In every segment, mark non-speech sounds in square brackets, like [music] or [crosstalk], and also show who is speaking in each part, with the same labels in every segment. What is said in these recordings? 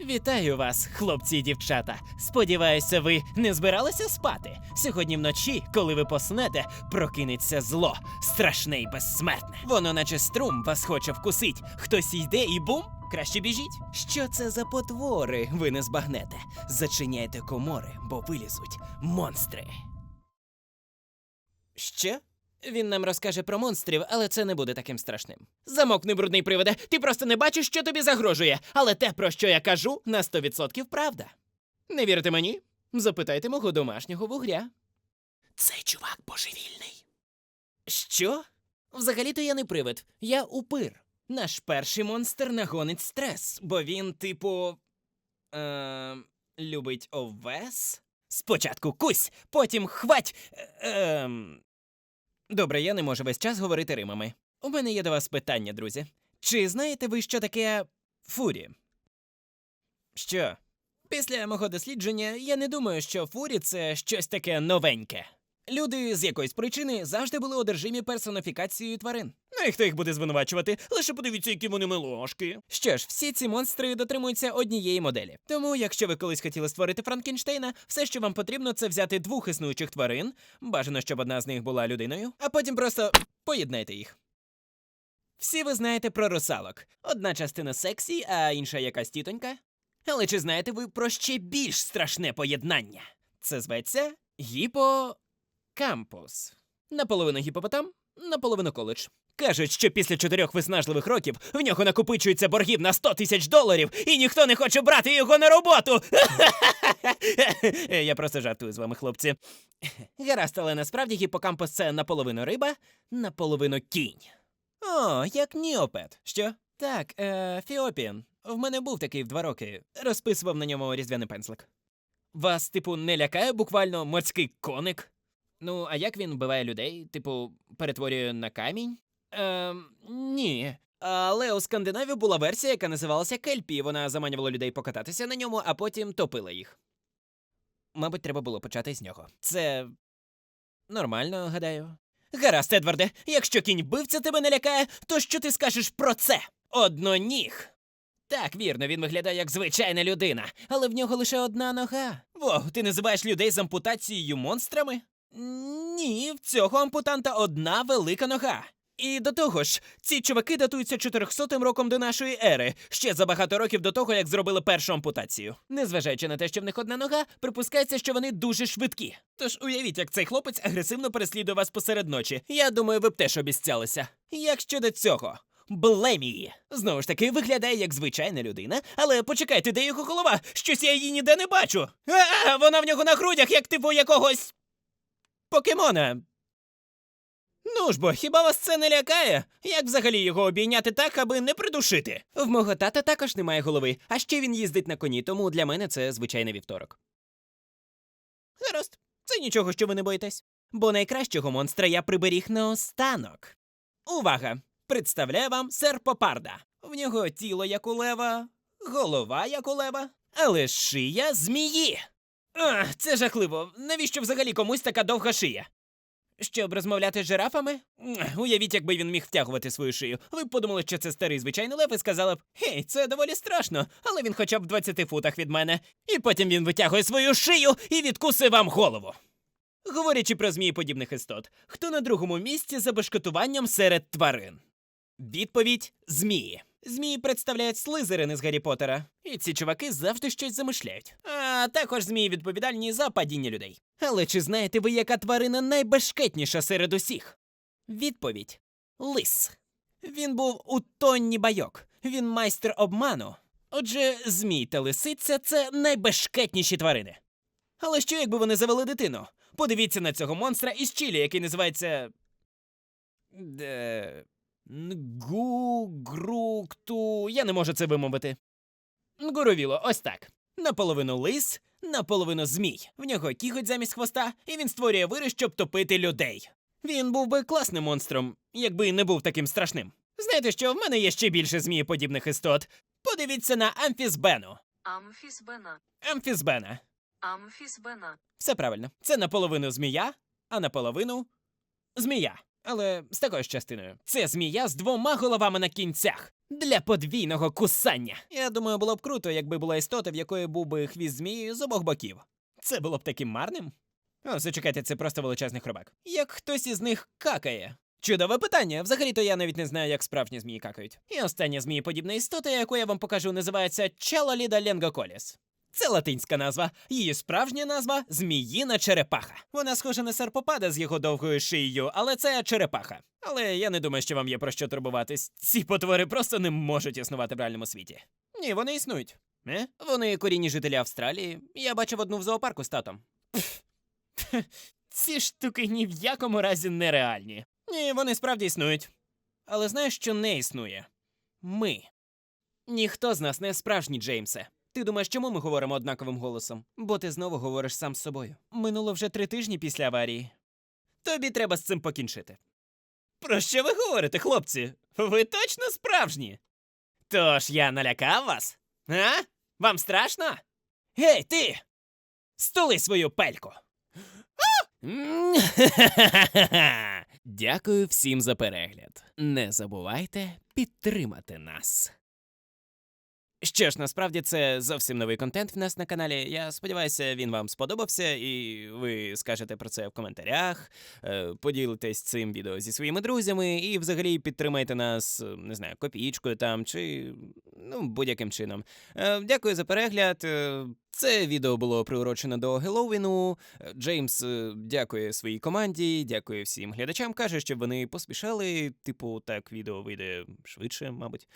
Speaker 1: Вітаю вас, хлопці і дівчата. Сподіваюся, ви не збиралися спати. Сьогодні вночі, коли ви поснете, прокинеться зло, страшне і безсмертне. Воно, наче струм, вас хоче вкусить. Хтось йде і бум. Краще біжіть. Що це за потвори? Ви не збагнете. Зачиняйте комори, бо вилізуть монстри. Що? Він нам розкаже про монстрів, але це не буде таким страшним. Замокни, брудний привиде, ти просто не бачиш, що тобі загрожує. Але те, про що я кажу, на 100% правда. Не вірите мені? Запитайте мого домашнього вугря. Цей чувак божевільний. Що? Взагалі-то я не привид, я упир. Наш перший монстр нагонить стрес, бо він, типу. Е, любить овес? Спочатку кусь, потім хвать. Е, ем, Добре, я не можу весь час говорити римами. У мене є до вас питання, друзі. Чи знаєте ви, що таке фурі? Що? Після мого дослідження я не думаю, що фурі це щось таке новеньке. Люди з якоїсь причини завжди були одержимі персоніфікацією тварин. Ну і хто їх буде звинувачувати? Лише подивіться, які вони милошки. Що ж, всі ці монстри дотримуються однієї моделі. Тому, якщо ви колись хотіли створити Франкенштейна, все, що вам потрібно, це взяти двох існуючих тварин, бажано, щоб одна з них була людиною, а потім просто поєднайте їх. Всі ви знаєте про русалок. Одна частина сексі, а інша якась тітонька. Але чи знаєте ви про ще більш страшне поєднання? Це зветься гіпокампус. Наполовину гіпопотам, наполовину коледж. Кажуть, що після чотирьох виснажливих років в нього накопичується боргів на 100 тисяч доларів, і ніхто не хоче брати його на роботу. [laughs] Я просто жартую з вами, хлопці. Гаразд, але насправді гіпокампус це наполовину риба, наполовину кінь. О, як Ніопет. Що? Так, е, Фіопін. В мене був такий в два роки. Розписував на ньому різдвяний пензлик. Вас, типу, не лякає буквально морський коник? Ну, а як він вбиває людей? Типу, перетворює на камінь? Ем, ні. Але у Скандинавії була версія, яка називалася Кельпі. Вона заманювала людей покататися на ньому, а потім топила їх. Мабуть, треба було почати з нього. Це нормально, гадаю. Гаразд, Едварде, якщо кінь вбивця тебе не лякає, то що ти скажеш про це? Одноніг. Так, вірно, він виглядає як звичайна людина, але в нього лише одна нога. Вов, ти називаєш людей з ампутацією монстрами? Ні, в цього ампутанта одна велика нога. І до того ж, ці чуваки датуються 400 роком до нашої ери, ще за багато років до того, як зробили першу ампутацію. Незважаючи на те, що в них одна нога, припускається, що вони дуже швидкі. Тож уявіть, як цей хлопець агресивно переслідує вас посеред ночі. Я думаю, ви б теж обіцялися. Як щодо цього? Блемії. Знову ж таки, виглядає як звичайна людина, але почекайте, де його голова? Щось я її ніде не бачу. А, вона в нього на грудях, як типу якогось покемона. Ну ж бо, хіба вас це не лякає? Як взагалі його обійняти так, аби не придушити? В мого тата також немає голови, а ще він їздить на коні, тому для мене це звичайний вівторок. Гаразд, це нічого, що ви не боїтесь. Бо найкращого монстра я приберіг наостанок. Увага! Представляю вам серпопарда. В нього тіло як у лева, голова як у лева, але шия змії. Це жахливо. Навіщо взагалі комусь така довга шия? Щоб розмовляти з жирафами? Уявіть, якби він міг втягувати свою шию. Ви б подумали, що це старий звичайний лев і сказали б: Гей, це доволі страшно, але він хоча б в 20 футах від мене. І потім він витягує свою шию і відкусує вам голову. Говорячи про змієподібних істот, хто на другому місці за бешкетуванням серед тварин? Відповідь змії. Змії представляють слизерини з Гаррі Поттера. І ці чуваки завжди щось замишляють. А також змії відповідальні за падіння людей. Але чи знаєте ви, яка тварина найбешкетніша серед усіх? Відповідь лис. Він був у тонні байок. Він майстер обману. Отже, змій та лисиця це найбешкетніші тварини. Але що, якби вони завели дитину? Подивіться на цього монстра із Чилі, який називається. Де... Нгу, гру, кту. Я не можу це вимовити. Нгуровіло, ось так. Наполовину лис, наполовину змій. В нього кіготь замість хвоста, і він створює вири, щоб топити людей. Він був би класним монстром, якби не був таким страшним. Знаєте що, в мене є ще більше змієподібних істот. Подивіться на амфісбену.
Speaker 2: Амфісбена.
Speaker 1: Амфісбена.
Speaker 2: Амфісбена.
Speaker 1: Все правильно. Це наполовину змія, а наполовину змія. Але з такою ж частиною. Це змія з двома головами на кінцях. Для подвійного кусання. Я думаю, було б круто, якби була істота, в якої був би хвіст змії з обох боків. Це було б таким марним. О, зачекайте, це просто величезний хробак. Як хтось із них какає. Чудове питання. Взагалі-то я навіть не знаю, як справжні змії какають. І остання змієподібна істота, яку я вам покажу, називається Чалоліда ленгоколіс. Це латинська назва. Її справжня назва зміїна черепаха. Вона схожа на серпопада з його довгою шиєю, але це черепаха. Але я не думаю, що вам є про що турбуватись. Ці потвори просто не можуть існувати в реальному світі. Ні, вони існують. Е? Вони корінні жителі Австралії. Я бачив одну в зоопарку з татом. [laughs] Ці штуки ні в якому разі не реальні. Ні, вони справді існують. Але знаєш, що не існує? Ми. Ніхто з нас не справжній, Джеймсе. Ти думаєш, чому ми говоримо однаковим голосом? Бо ти знову говориш сам з собою. Минуло вже три тижні після аварії. Тобі треба з цим покінчити. Про що ви говорите, хлопці? Ви точно справжні? Тож я налякав вас? А? Вам страшно? Гей, ти! Стули свою пельку. Дякую всім за перегляд. Не забувайте підтримати нас. Що ж, насправді це зовсім новий контент в нас на каналі. Я сподіваюся, він вам сподобався, і ви скажете про це в коментарях, е, поділитесь цим відео зі своїми друзями і взагалі підтримайте нас, е, не знаю, копійкою там чи ну, будь-яким чином. Е, Дякую за перегляд. Е, Це відео було приурочено до Геловіну. Е, Джеймс дякує своїй команді, дякує всім глядачам. Каже, щоб вони поспішали. Типу, так відео вийде швидше, мабуть.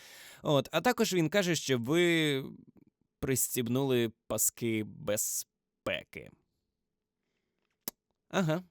Speaker 1: От, а також він каже, щоб ви пристібнули паски безпеки. Ага.